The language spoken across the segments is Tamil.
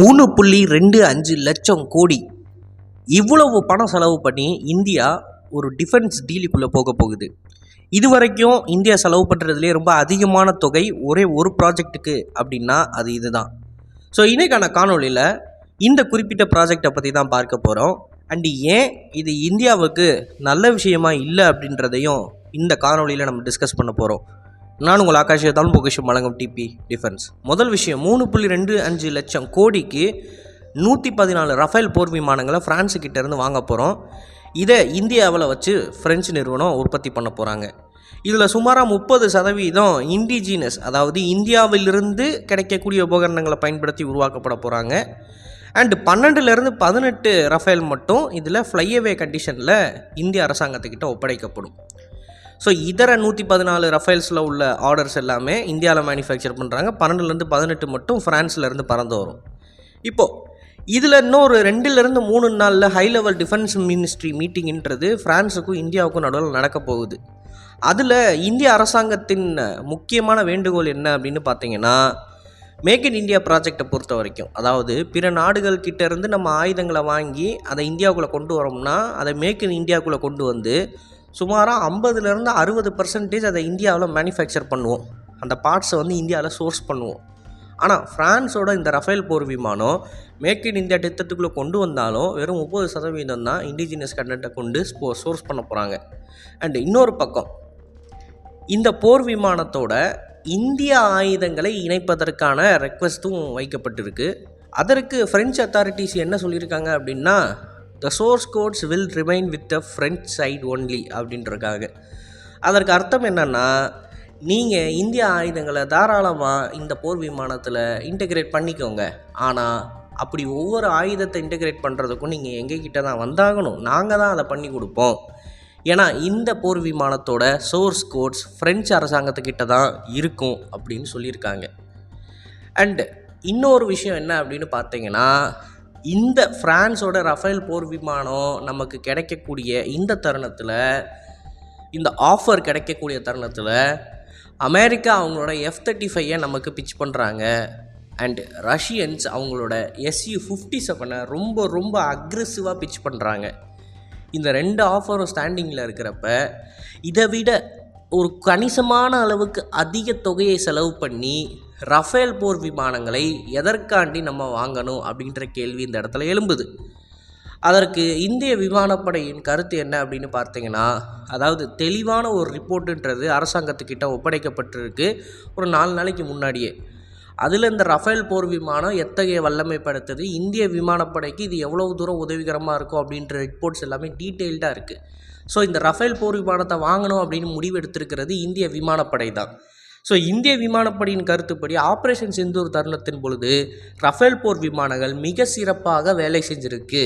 மூணு புள்ளி ரெண்டு அஞ்சு லட்சம் கோடி. இவ்வளவு பணம் செலவு பண்ணி இந்தியா ஒரு டிஃபென்ஸ் டீலுக்குள்ளே போக போகுது. இது வரைக்கும் இந்தியா செலவு பண்ணுறதுலே ரொம்ப அதிகமான தொகை ஒரே ஒரு ப்ராஜெக்ட்டுக்கு அப்படின்னா அது இதுதான். ஸோ இன்றைக்கான காணொளியில் இந்த குறிப்பிட்ட ப்ராஜெக்டை பற்றி தான் பார்க்க போகிறோம் அண்டு ஏன் இது இந்தியாவுக்கு நல்ல விஷயமா இல்லை அப்படின்றதையும் இந்த காணொளியில் நம்ம டிஸ்கஸ் பண்ண போகிறோம் நான் உங்கள் ஆகாஷ் தமிழ் பொக்கிஷம் வழங்கும் டிபி டிஃபென்ஸ். முதல் விஷயம் மூணு புள்ளி ரெண்டு அஞ்சு லட்சம் கோடிக்கு நூற்றி பதினாலு ரஃபேல் போர் விமானங்களை பிரான்ஸு இருந்து வாங்க போகிறோம் இதை இந்தியாவில் வச்சு ஃப்ரெஞ்சு நிறுவனம் உற்பத்தி பண்ண போகிறாங்க இதில் சுமாராக முப்பது சதவீதம் இண்டிஜினஸ் அதாவது இந்தியாவிலிருந்து கிடைக்கக்கூடிய உபகரணங்களை பயன்படுத்தி உருவாக்கப்பட போகிறாங்க அண்டு பன்னெண்டுலேருந்து பதினெட்டு ரஃபேல் மட்டும் இதில் ஃப்ளைஅவே கண்டிஷனில் இந்திய அரசாங்கத்துக்கிட்ட ஒப்படைக்கப்படும். ஸோ இதர நூற்றி பதினாலு ரஃபேல்ஸில் உள்ள ஆர்டர்ஸ் எல்லாமே இந்தியாவில் மேனுஃபேக்சர் பண்ணுறாங்க பன்னெண்டுலேருந்து பதினெட்டு மட்டும் ஃப்ரான்ஸ்லேருந்து பறந்து வரும். இப்போது இதில் இன்னொரு ரெண்டுலேருந்து மூணு நாளில் ஹை லெவல் டிஃபென்ஸ் மினிஸ்ட்ரி மீட்டிங்ன்றது ஃப்ரான்ஸுக்கும் இந்தியாவுக்கும் நடுவில் நடக்க போகுது. அதில் இந்திய அரசாங்கத்தின் முக்கியமான வேண்டுகோள் என்ன அப்படின்னு பார்த்தீங்கன்னா மேக் இன் இந்தியா ப்ராஜெக்டை பொறுத்த வரைக்கும். அதாவது பிற நாடுகள் கிட்டேருந்து நம்ம ஆயுதங்களை வாங்கி அதை இந்தியாவுக்குள்ளே கொண்டு வரோம்னா அதை மேக் இன் இந்தியாவுக்குள்ளே கொண்டு வந்து சுமாராக ஐம்பதுலேருந்து அறுபது பர்சன்டேஜ் அதை இந்தியாவில் மேனுஃபேக்சர் பண்ணுவோம். அந்த பார்ட்ஸை வந்து இந்தியாவில் சோர்ஸ் பண்ணுவோம். ஆனால் ஃப்ரான்ஸோட இந்த ரஃபேல் போர் விமானம் மேக் இன் இந்தியா திட்டத்துக்குள்ளே கொண்டு வந்தாலும் வெறும் முப்பது சதவீதம் தான் இண்டிஜினியஸ் கண்டென்ட்டை கொண்டு ஸ்போ சோர்ஸ் பண்ண போகிறாங்க அண்ட் இன்னொரு பக்கம் இந்த போர் விமானத்தோட இந்திய ஆயுதங்களை இணைப்பதற்கான ரெக்வஸ்ட்டும் வைக்கப்பட்டிருக்கு. அதற்கு ஃப்ரெஞ்ச் அத்தாரிட்டிஸ் என்ன சொல்லியிருக்காங்க அப்படின்னா the source codes will remain with the French side only அப்படின்றக்காக. அதற்கு அர்த்தம் என்னென்னா நீங்கள் இந்திய ஆயுதங்களை தாராளமாக இந்த போர் விமானத்தில் இன்டகிரேட் பண்ணிக்கோங்க. ஆனால் அப்படி ஒவ்வொரு ஆயுதத்தை இன்டகிரேட் பண்ணுறதுக்கும் நீங்கள் எங்ககிட்ட தான் வந்தாகணும். நாங்கள் தான் அதை பண்ணி கொடுப்போம். ஏன்னா இந்த போர் விமானத்தோட சோர்ஸ் கோட்ஸ் ஃப்ரெஞ்சு அரசாங்கத்துக்கிட்ட தான் இருக்கும் அப்படின்னு சொல்லியிருக்காங்க. அண்டு இன்னொரு விஷயம் என்ன அப்படின்னு பார்த்தீங்கன்னா இந்த ஃப்ரான்ஸோட ரஃபேல் போர் விமானம் நமக்கு கிடைக்கக்கூடிய இந்த தருணத்தில் இந்த ஆஃபர் கிடைக்கக்கூடிய தருணத்தில் அமெரிக்கா அவங்களோட எஃப் தேர்ட்டி ஃபைவை நமக்கு பிச் பண்ணுறாங்க அண்ட் ரஷ்யன்ஸ் அவங்களோட எஸ்யூ ஃபிஃப்டி செவனை ரொம்ப ரொம்ப அக்ரெசிவாக பிச் பண்ணுறாங்க இந்த ரெண்டு ஆஃபரும் ஸ்டாண்டிங்கில் இருக்கிறப்ப இதை விட ஒரு கணிசமான அளவுக்கு அதிக தொகையை செலவு பண்ணி ரஃபேல் போர் விமானங்களை எதற்காண்டி நம்ம வாங்கணும் அப்படின்ற கேள்வி இந்த இடத்துல எழும்புது. அதற்கு இந்திய விமானப்படையின் கருத்து என்ன அப்படின்னு பார்த்தீங்கன்னா அதாவது தெளிவான ஒரு ரிப்போர்ட்டுன்றது அரசாங்கத்துக்கிட்ட ஒப்படைக்கப்பட்டிருக்கு ஒரு நாலு நாளைக்கு முன்னாடியே. அதில் இந்த ரஃபேல் போர் விமானம் எத்தகைய வல்லமை படுத்தது? இந்திய விமானப்படைக்கு இது எவ்வளவு தூரம் உதவிகரமாக இருக்கும் அப்படின்ற ரிப்போர்ட்ஸ் எல்லாமே டீட்டெயில்டாக இருக்குது ஸோ இந்த ரஃபேல் போர் விமானத்தை வாங்கணும் அப்படின்னு முடிவு எடுத்திருக்கிறது இந்திய விமானப்படை தான். ஸோ இந்திய விமானப்படையின் கருத்துப்படி ஆப்ரேஷன் சிந்தூர் தருணத்தின் பொழுது ரஃபேல் போர் விமானங்கள் மிக சிறப்பாக வேலை செஞ்சிருக்கு.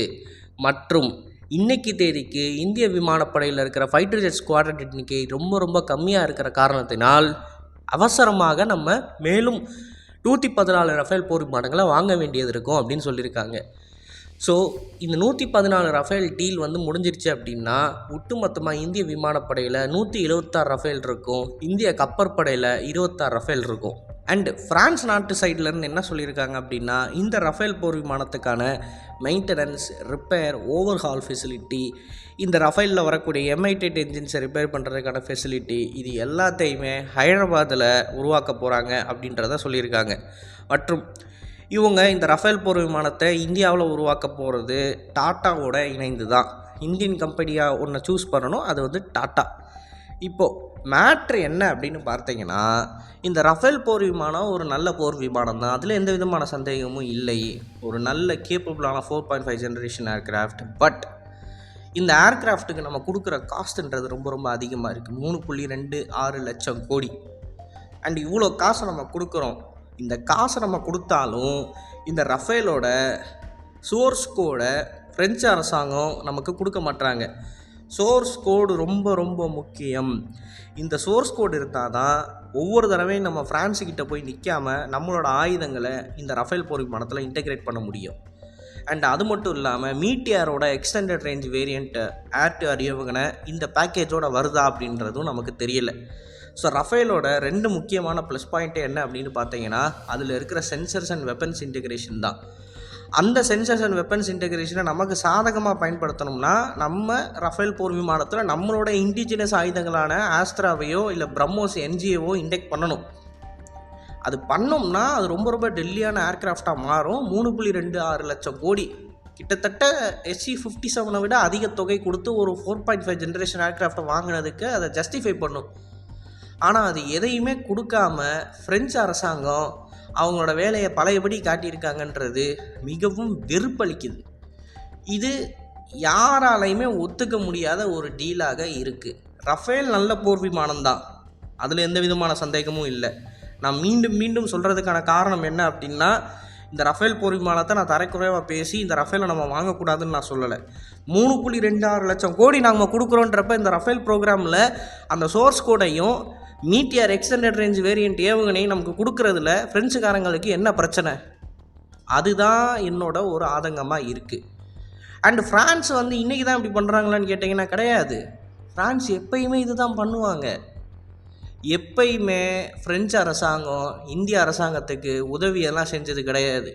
மற்றும் இன்னைக்கு தேதிக்கு இந்திய விமானப்படையில் இருக்கிற ஃபைட்டர் ஜெட் ஸ்குவாட்ரன் எண்ணிக்கை ரொம்ப ரொம்ப கம்மியாக இருக்கிற காரணத்தினால் அவசரமாக நம்ம மேலும் நூற்றி பதினாலு ரஃபேல் போர் விமானங்களை வாங்க வேண்டியது இருக்கும் அப்படின்னு சொல்லியிருக்காங்க. ஸோ இந்த நூற்றி பதினாலு ரஃபேல் டீல் வந்து முடிஞ்சிருச்சு அப்படின்னா ஒட்டுமொத்தமாக இந்திய விமானப்படையில் நூற்றி எழுபத்தாறு ரஃபேல் இருக்கும் இந்திய கப்பற்படையில் இருபத்தாறு ரஃபேல் இருக்கும். அண்டு ஃப்ரான்ஸ் நாட்டு சைட்லேருந்து என்ன சொல்லியிருக்காங்க அப்படின்னா இந்த ரஃபேல் போர் விமானத்துக்கான மெயின்டெனன்ஸ் ரிப்பேர் ஓவர்ஹால் ஃபெசிலிட்டி இந்த ரஃபேலில் வரக்கூடிய எம்ஐடெட் என்ஜின்ஸை ரிப்பேர் பண்ணுறதுக்கான ஃபெசிலிட்டி இது எல்லாத்தையுமே ஹைதராபாத்தில் உருவாக்க போகிறாங்க அப்படின்றத சொல்லியிருக்காங்க. மற்றும் இவங்க இந்த ரஃபேல் போர் விமானத்தை இந்தியாவில் உருவாக்க போகிறது டாட்டாவோட இணைந்து தான் இந்தியன் கம்பெனியாக ஒன்றை சூஸ் பண்ணணும் அது வந்து டாட்டா. இப்போது மேட்ரு என்ன அப்படின்னு பார்த்தீங்கன்னா இந்த ரஃபேல் போர் விமானம் ஒரு நல்ல போர் விமானம் தான் அதில் எந்த விதமான சந்தேகமும் இல்லை. ஒரு நல்ல கேப்பபிளான four point five generation aircraft but இந்த ஏர்க்ராஃப்ட்டுக்கு நம்ம கொடுக்குற காஸ்ட்டுன்றது ரொம்ப ரொம்ப அதிகமாக இருக்குது மூணு புள்ளி ரெண்டு ஆறு லட்சம் கோடி. அண்ட் இவ்வளோ காசை நம்ம கொடுக்குறோம். இந்த காசை நம்ம கொடுத்தாலும் இந்த ரஃபேலோட சோர்ஸ் கோடை ஃப்ரெஞ்சு அரசாங்கம் நமக்கு கொடுக்க மாட்டாங்க சோர்ஸ் கோடு ரொம்ப ரொம்ப முக்கியம். இந்த சோர்ஸ் கோடு இருந்தால் தான் ஒவ்வொரு தடவையும் நம்ம ஃப்ரான்ஸுக்கிட்ட போய் நிற்காம நம்மளோட ஆயுதங்களை இந்த ரஃபேல் போர் விமானத்தில் இன்டெகிரேட் பண்ண முடியும். அண்ட் அது மட்டும் இல்லாமல் மீட்டியாரோட extended range variant air to air இந்த பேக்கேஜோட வருதா அப்படின்றதும் நமக்கு தெரியல. ஸோ ரஃபேலோட ரெண்டு முக்கியமான ப்ளஸ் பாயிண்ட்டு என்ன அப்படின்னு பார்த்தீங்கன்னா அதில் இருக்கிற சென்சர்ஸ் அண்ட் வெப்பன்ஸ் இன்டிகிரேஷன் தான். அந்த சென்சர்ஸ் அண்ட் வெப்பன்ஸ் இன்டெகிரேஷனை நமக்கு சாதகமாக பயன்படுத்தணும்னா நம்ம ரஃபேல் போர் விமானத்தில் நம்மளோட இண்டிஜினஸ் ஆயுதங்களான ஆஸ்திராவையோ இல்லை பிரம்மோஸ் என்ஜிஓவோ இன்டெக்ட் பண்ணணும். அது பண்ணோம்னா அது ரொம்ப ரொம்ப டெல்லியான ஏர்கிராஃப்டாக மாறும். மூணு புள்ளி ரெண்டு ஆறு லட்சம் கோடி. கிட்டத்தட்ட எஸ்சி ஃபிஃப்டி செவனை விட அதிக தொகை கொடுத்து ஒரு ஃபோர் பாயிண்ட் ஃபைவ் ஜென்ரேஷன் ஏர்கிராஃப்டை வாங்கினதுக்கு அதை ஜஸ்டிஃபை பண்ணும். ஆனால் அது எதையுமே கொடுக்காம ஃப்ரெஞ்சு அரசாங்கம் அவங்களோட வேலையை பழையபடி காட்டியிருக்காங்கன்றது மிகவும் வெறுப்பளிக்குது. இது யாராலையுமே ஒத்துக்க முடியாத ஒரு டீலாக இருக்குது ரஃபேல் நல்ல போர் விமானம் தான். அதில் எந்த விதமான சந்தேகமும் இல்லை. நான் மீண்டும் மீண்டும் சொல்கிறதுக்கான காரணம் என்ன அப்படின்னா இந்த ரஃபேல் போர் விமானத்தை நான் தரைக்குறைவாக பேசி இந்த ரஃபேலை நம்ம வாங்கக்கூடாதுன்னு நான் சொல்லலை. மூணு புள்ளி ரெண்டு ஆறு லட்சம் கோடி நாங்கள் கொடுக்குறோன்றப்ப இந்த ரஃபேல் ப்ரோக்ராமில் அந்த சோர்ஸ் கோடையும் மீட்டியார் எக்ஸ்டெண்டட் ரேஞ்ச் வேரியண்ட் ஏவுகணை நமக்கு கொடுக்குறதுல ஃப்ரெண்ட்ஸுக்காரங்களுக்கு என்ன பிரச்சனை? அதுதான் என்னோட ஒரு ஆதங்கமாக இருக்குது அண்ட் ஃப்ரான்ஸ் வந்து இன்றைக்கி தான் இப்படி பண்ணுறாங்களான்னு கேட்டிங்கன்னா கிடையாது. ஃப்ரான்ஸ் எப்பயுமே இது தான் பண்ணுவாங்க. எப்பயுமே ஃப்ரெஞ்சு அரசாங்கம் இந்திய அரசாங்கத்துக்கு உதவியெல்லாம் செஞ்சது கிடையாது.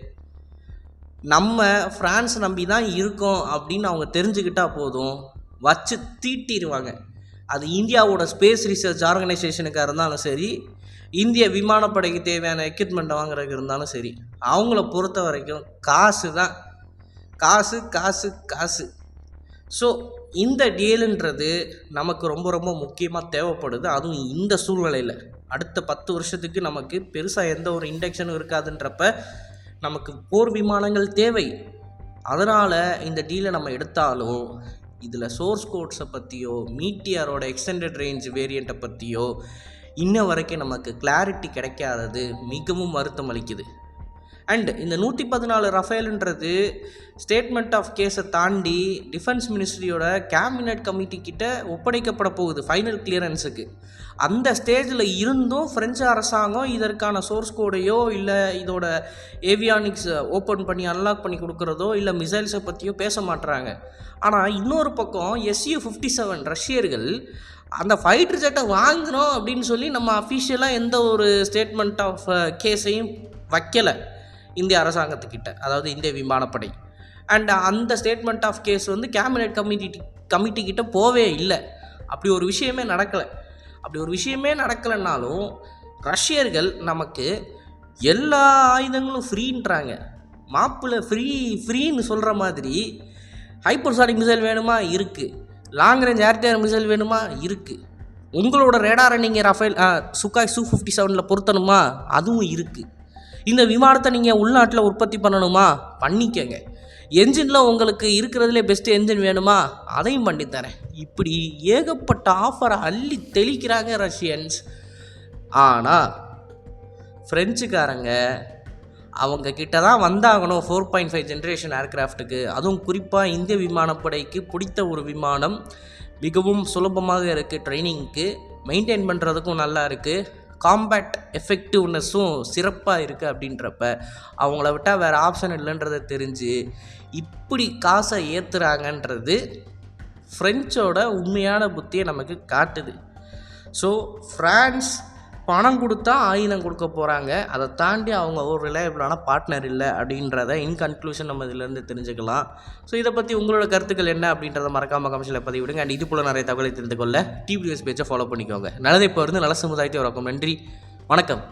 நம்ம ஃப்ரான்ஸ் நம்பி தான் இருக்கோம் அப்படின்னு அவங்க தெரிஞ்சுக்கிட்டா போதும். வச்சு தீட்டிடுவாங்க அது இந்தியாவோட ஸ்பேஸ் ரிசர்ச் ஆர்கனைசேஷனுக்காக இருந்தாலும் சரி இந்திய விமானப்படைக்கு தேவையான எக்யூப்மெண்ட்டை வாங்குறதுக்கு இருந்தாலும் சரி அவங்கள பொறுத்த வரைக்கும் காசு தான். காசு காசு காசு. ஸோ இந்த டீலுன்றது நமக்கு ரொம்ப ரொம்ப முக்கியமாக தேவைப்படுது. அதுவும் இந்த சூழ்நிலையில். அடுத்த பத்து வருஷத்துக்கு நமக்கு பெருசாக எந்த ஒரு இண்டக்ஷனும் இருக்காதுன்றப்ப நமக்கு போர் விமானங்கள் தேவை. அதனால் இந்த டீலை நம்ம எடுத்தாலும் இதில் சோர்ஸ் கோட்ஸை பற்றியோ மீட்டியாரோட எக்ஸ்டெண்டட் ரேஞ்ச் வேரியண்ட்டை பற்றியோ இன்ன வரைக்கும் நமக்கு கிளாரிட்டி கிடைக்காதது மிகவும் வருத்தம் அளிக்குது அண்ட் இந்த நூற்றி பதினாலு ரஃபேலுன்றது ஸ்டேட்மெண்ட் ஆஃப் கேஸை தாண்டி டிஃபென்ஸ் மினிஸ்ட்ரியோட கேபினட் கமிட்டி கிட்ட ஒப்படைக்கப்பட போகுது ஃபைனல் கிளியரன்ஸுக்கு அந்த ஸ்டேஜில் இருந்தும் ஃப்ரெஞ்சு அரசாங்கம் இதற்கான சோர்ஸ் கோடையோ இல்லை இதோட ஏவியானிக்ஸ் ஓப்பன் பண்ணி அன்லாக் பண்ணி கொடுக்குறதோ இல்லை மிசைல்ஸை பற்றியோ பேச மாட்டுறாங்க ஆனால் இன்னொரு பக்கம் எஸ்யூ ஃபிஃப்டி செவன் ரஷ்யர்கள் அந்த ஃபைட்டர் ஜெட்டை வாங்கினோம் அப்படின்னு சொல்லி நம்ம அஃபிஷியலாக எந்த ஒரு ஸ்டேட்மெண்ட் ஆஃப் கேஸையும் வைக்கலை. இந்திய அரசாங்கத்துக்கிட்ட அதாவது இந்திய விமானப்படை. அண்ட் அந்த ஸ்டேட்மெண்ட் ஆஃப் கேஸ் வந்து கேபினெட் கமிட்டி கமிட்டிக்கிட்ட போவே இல்லை. அப்படி ஒரு விஷயமே நடக்கலை. அப்படி ஒரு விஷயமே நடக்கலைன்னாலும் ரஷ்யர்கள் நமக்கு எல்லா ஆயுதங்களும் ஃப்ரீன்றாங்க மாப்பிள்ளை ஃப்ரீ ஃப்ரீன்னு சொல்கிற மாதிரி ஹைப்பர்சானிக் மிசைல் வேணுமா? இருக்குது லாங் ரேஞ்ச் ஏர்டேர் மிசைல் வேணுமா? இருக்குது உங்களோட ரேடாரை நீங்கள் ரஃபேல் சுக்காய் சூ ஃபிஃப்டி செவனில் பொருத்தணுமா? அதுவும் இருக்குது இந்த விமானத்தை நீங்கள் உள்நாட்டில் உற்பத்தி பண்ணணுமா? பண்ணிக்கங்க. என்ஜினில் உங்களுக்கு இருக்கிறதுலே பெஸ்ட்டு என்ஜின் வேணுமா? அதையும் பண்ணித்தரேன். இப்படி ஏகப்பட்ட ஆஃபரை அள்ளி தெளிக்கிறாங்க ரஷ்யன்ஸ். ஆனால் ஃப்ரெஞ்சுக்காரங்க அவங்க கிட்ட தான் வந்தாகணும் ஃபோர் பாயிண்ட் ஃபைவ் ஜென்ரேஷன் ஏர்க்ராஃப்ட்டுக்கு அதுவும் குறிப்பாக இந்திய விமானப்படைக்கு பிடித்த ஒரு விமானம். மிகவும் சுலபமாக இருக்குது ட்ரைனிங்க்கு மெயின்டைன் பண்ணுறதுக்கும் நல்லா இருக்குது காம்பேக்ட் எஃபெக்டிவ்னஸும் சிறப்பாக இருக்குது அப்படின்றப்ப அவங்கள விட்டால் வேறு ஆப்ஷன் இல்லைன்றதை தெரிஞ்சு இப்படி காசை ஏற்றுறாங்கன்றது ஃப்ரெஞ்சோட உண்மையான புத்தியை நமக்கு காட்டுது. ஸோ ஃப்ரான்ஸ் பணம் கொடுத்தா ஆயுதம் கொடுக்க போகிறாங்க அதை தாண்டி அவங்க ஒரு ரிலையபிளான பார்ட்னர் இல்லை அப்படின்றத இன் கன்க்ளூஷன் நம்ம இதிலேருந்து தெரிஞ்சுக்கலாம். ஸோ இதை பற்றி உங்களோட கருத்துக்கள் என்ன அப்படின்றத மறக்காம கமிஷனில் பதிவிடுங்க. அண்ட் இது போல் நிறைய தகவலை தெரிந்து கொள்ள டிவிஎஸ் பேஜை ஃபாலோ பண்ணிக்கோங்க. நல்லதை இப்போ இருந்து நல்ல சமுதாயத்தை வரக்கும் நன்றி. வணக்கம்.